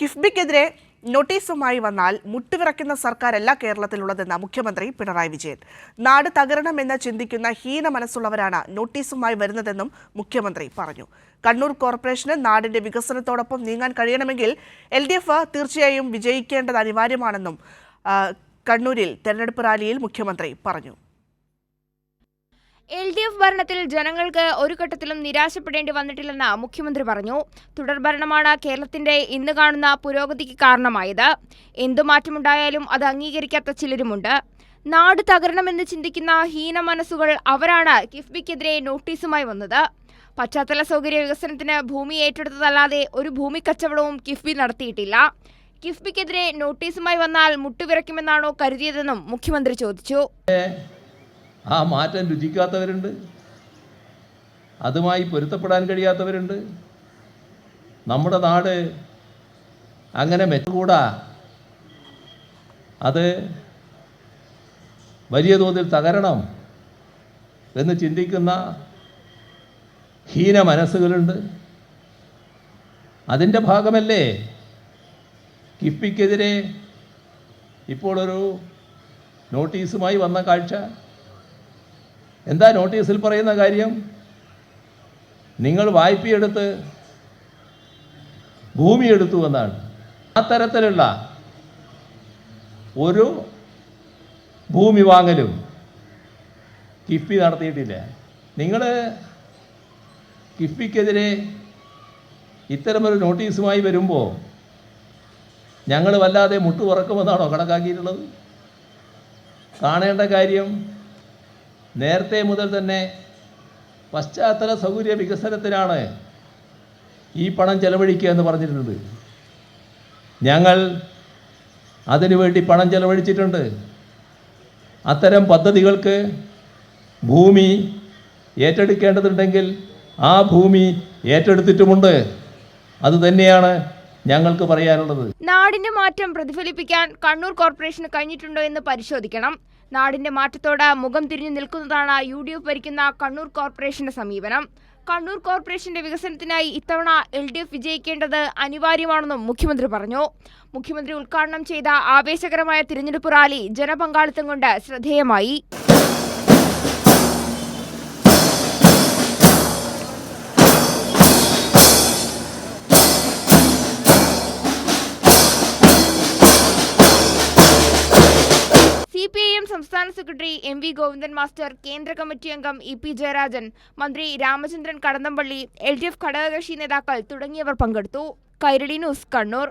കിഫ്ബിക്കെതിരെ നോട്ടീസുമായി വന്നാൽ മുട്ടുവിറയ്ക്കുന്ന സർക്കാരല്ല കേരളത്തിലുള്ളതെന്ന മുഖ്യമന്ത്രി പിണറായി വിജയൻ. നാട് തകരണമെന്ന് ചിന്തിക്കുന്ന ഹീന മനസ്സുള്ളവരാണ് നോട്ടീസുമായി വരുന്നതെന്നും മുഖ്യമന്ത്രി പറഞ്ഞു. കണ്ണൂർ കോർപ്പറേഷന് നാടിന്റെ വികസനത്തോടൊപ്പം നീങ്ങാൻ കഴിയണമെങ്കിൽ എൽ ഡി എഫ് തീർച്ചയായും വിജയിക്കേണ്ടത് അനിവാര്യമാണെന്നും കണ്ണൂരിൽ തെരഞ്ഞെടുപ്പ് റാലിയിൽ മുഖ്യമന്ത്രി പറഞ്ഞു. എൽ ഡി എഫ് ഭരണത്തിൽ ജനങ്ങൾക്ക് ഒരു ഘട്ടത്തിലും നിരാശപ്പെടേണ്ടി വന്നിട്ടില്ലെന്ന് മുഖ്യമന്ത്രി പറഞ്ഞു. തുടർഭരണമാണ് കേരളത്തിന്റെ ഇന്ന് കാണുന്ന പുരോഗതിക്ക് കാരണമായത്. എന്തു മാറ്റമുണ്ടായാലും അത് അംഗീകരിക്കാത്ത ചിലരുമുണ്ട്. നാട് തകരണമെന്ന് ചിന്തിക്കുന്ന ഹീന മനസ്സുകൾ അവരാണ് കിഫ്ബിക്കെതിരെ നോട്ടീസുമായി വന്നത്. പശ്ചാത്തല സൗകര്യ വികസനത്തിന് ഭൂമി ഏറ്റെടുത്തതല്ലാതെ ഒരു ഭൂമി കച്ചവടവും കിഫ്ബി നടത്തിയിട്ടില്ല. കിഫ്ബിക്കെതിരെ നോട്ടീസുമായി വന്നാൽ മുട്ടുവിറയ്ക്കുമെന്നാണോ കരുതിയതെന്നും മുഖ്യമന്ത്രി ചോദിച്ചു. ആ മാറ്റം രുചിക്കാത്തവരുണ്ട്. അതുമായി പൊരുത്തപ്പെടാൻ കഴിയാത്തവരുണ്ട്. നമ്മുടെ നാട് അങ്ങനെ മെച്ചുകൂടാ അത് വലിയ തോതിൽ തകരണം എന്ന് ചിന്തിക്കുന്ന ഹീന മനസ്സുകളുണ്ട്. അതിന്റെ ഭാഗമല്ലേ കിഫ്ബിക്കെതിരെ ഇപ്പോൾ ഒരു നോട്ടീസുമായി വന്ന കാഴ്ച? എന്താ നോട്ടീസിൽ പറയുന്ന കാര്യം? നിങ്ങൾ വായ്പയെടുത്ത് ഭൂമി എടുത്തു എന്നാണ്. ആ തരത്തിലുള്ള ഒരു ഭൂമി വാങ്ങലും കിഫ്ബി നടത്തിയിട്ടില്ല. നിങ്ങൾ കിഫ്ബിക്കെതിരെ ഇത്തരമൊരു നോട്ടീസുമായി വരുമ്പോൾ ഞങ്ങൾ വല്ലാതെ മുട്ടു തുറക്കുമെന്നാണോ കണക്കാക്കിയിട്ടുള്ളത്? കാണേണ്ട കാര്യം നേരത്തെ മുതൽ തന്നെ പശ്ചാത്തല സൗകര്യ വികസനത്തിനാണ് ഈ പണം ചെലവഴിക്കുക എന്ന് പറഞ്ഞിരുന്നത്. ഞങ്ങൾ അതിനുവേണ്ടി പണം ചെലവഴിച്ചിട്ടുണ്ട്. അത്തരം പദ്ധതികൾക്ക് ഭൂമി ഏറ്റെടുക്കേണ്ടതുണ്ടെങ്കിൽ ആ ഭൂമി ഏറ്റെടുത്തിട്ടുമുണ്ട്. അത് തന്നെയാണ് ഞങ്ങൾക്ക് പറയാനുള്ളത്. നാടിന്റെ മാറ്റം പ്രതിഫലിപ്പിക്കാൻ കണ്ണൂർ കോർപ്പറേഷന് കഴിഞ്ഞിട്ടുണ്ടോ എന്ന് പരിശോധിക്കണം. നാടിന്റെ മാറ്റത്തോട് മുഖം തിരിഞ്ഞു നിൽക്കുന്നതാണ് യു ഡി എഫ് ഭരിക്കുന്ന കണ്ണൂർ കോർപ്പറേഷന്റെ സമീപനം. കണ്ണൂർ കോർപ്പറേഷന്റെ വികസനത്തിനായി ഇത്തവണ എൽ ഡി എഫ് വിജയിക്കേണ്ടത് അനിവാര്യമാണെന്നും മുഖ്യമന്ത്രി പറഞ്ഞു. മുഖ്യമന്ത്രി ഉദ്ഘാടനം ചെയ്ത ആവേശകരമായ തിരഞ്ഞെടുപ്പ് റാലി ജനപങ്കാളിത്തം കൊണ്ട് ശ്രദ്ധേയമായി. സംസ്ഥാന secretary M V Govindan master കേന്ദ്ര കമ്മിറ്റി അംഗം ഇ പി ജയരാജൻ മന്ത്രി Ramachandran Kadannappally L D F ഘടകകക്ഷി നേതാക്കൾ തുടങ്ങിയവർ പങ്കെടുത്തു. കൈരളി ന്യൂസ് കണ്ണൂർ.